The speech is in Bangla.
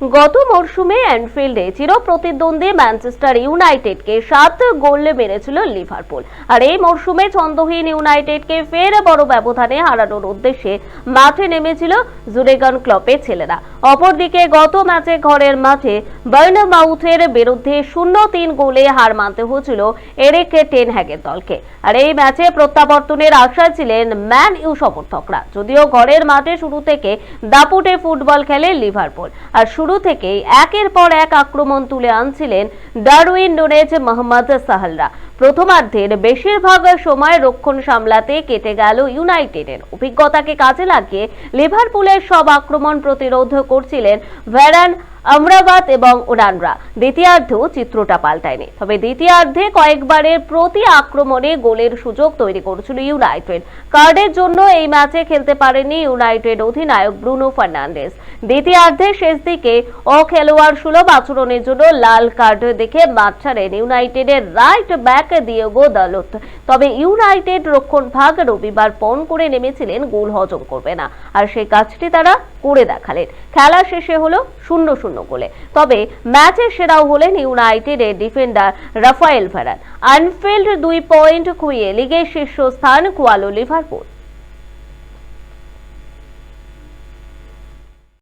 গত মরশুমে অ্যানফিল্ডে চিরপ্রতিদ্বন্দ্বী ম্যানচেস্টার ইউনাইটেডকে সাত গোলে মেরেছিল লিভারপুল। আর এই মরশুমে ছন্দহীন ইউনাইটেডকে ফের বড় ব্যবধানে হারানোর উদ্দেশ্যে মাঠে নেমেছিল জুরেগান ক্লপের ছেলেরা। অপরদিকে গত ম্যাচে ঘরের মাঠে বার্নমাউথের বিরুদ্ধে শূন্য তিন গোলে হার মানতে হয়েছিল এরিক টেন হ্যাগের দলকে। আর এই ম্যাচে প্রত্যাবর্তনের আশায় ছিলেন ম্যান ইউ সমর্থকরা। যদিও ঘরের মাঠে শুরু থেকে দাপুটে ফুটবল খেলে লিভারপুল। আর শুরু থেকেই একের পর এক আক্রমণ তুলে আনছিলেন ডারউইন নুনেজ, মোহাম্মদ সাহালরা। প্রথমার্ধের বেশিরভাগ সময় রক্ষণ সামলাতে কেটে গেল ইউনাইটেডের। অভিজ্ঞতাকে কাজে লাগিয়ে লিভারপুলের সব আক্রমণ প্রতিরোধ করছিলেন ভ্যারান আমরাবাদ এবং উড়ানরা। দ্বিতীয়ার্ধেও চিত্রটা পাল্টায়নি। তবে দ্বিতীয়ার্ধে কয়েকবারের প্রতি আক্রমণে গোলের সুযোগ তৈরি করেছিল ইউনাইটেড। কার্ডের জন্য এই ম্যাচে খেলতে পারেনি ইউনাইটেড অধিনায়ক ব্রুনো ফার্নান্ডেস দ্বিতীয়ার্ধে শেষ দিকে অখেলোয়াড় সুলভ আচরণের জন্য লাল কার্ড দেখে মাঠ ছাড়েন ইউনাইটেডের রাইট ব্যাক দিয়েগো দালত। তবে ইউনাইটেড রক্ষণ ভাগ রবিবার পণ করে নেমেছিলেন, গোল হজম করবে না। আর সেই কাজটি তারা করে দেখালেন। খেলা শেষে হলো শূন্য শূন্য গোলে। তবে ম্যাচের সেরাও হলেন ইউনাইটেডের ডিফেন্ডার রাফায়েল ভ্যারান আনফিল্ড দুই পয়েন্ট খুঁয়ে লিগের শীর্ষস্থান খোয়ালো লিভারপুল।